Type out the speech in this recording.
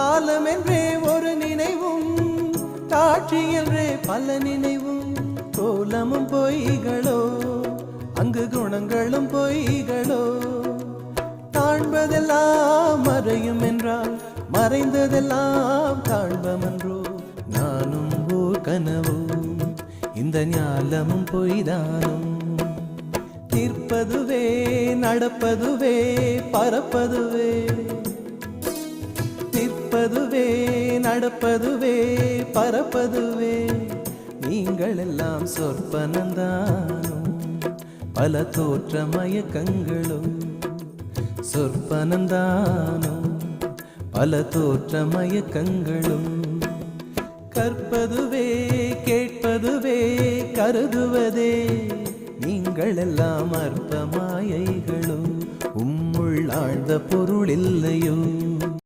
காலம் என்றே ஒரு நினைவும் காட்சி என்றே பல நினைவும். கோலமும் பொய்களோ அங்கு குணங்களும் பொய்களோ. காண்பதெல்லாம் மறையும் என்றால் மறைந்ததெல்லாம் காண்பமன்றோ. நானும் ஓர் கனவோ இந்த ஞாலமும் பொய்தானும். தீர்ப்பதுவே நடப்பதுவே பறப்பதுவே நிற்பதுவே நடப்பதுவே பரப்பதுவே. நீங்கள் எல்லாம் சொற்பனந்தானும் பல தோற்ற மயக்கங்களும் சொற்பனந்தானும் பல தோற்ற மயக்கங்களும் கற்பதுவே கேட்பதுவே கருதுவதே. நீங்கள் எல்லாம் அற்ப மாயைகளும் உம்முள் ஆழ்ந்த பொருள் இல்லையோ.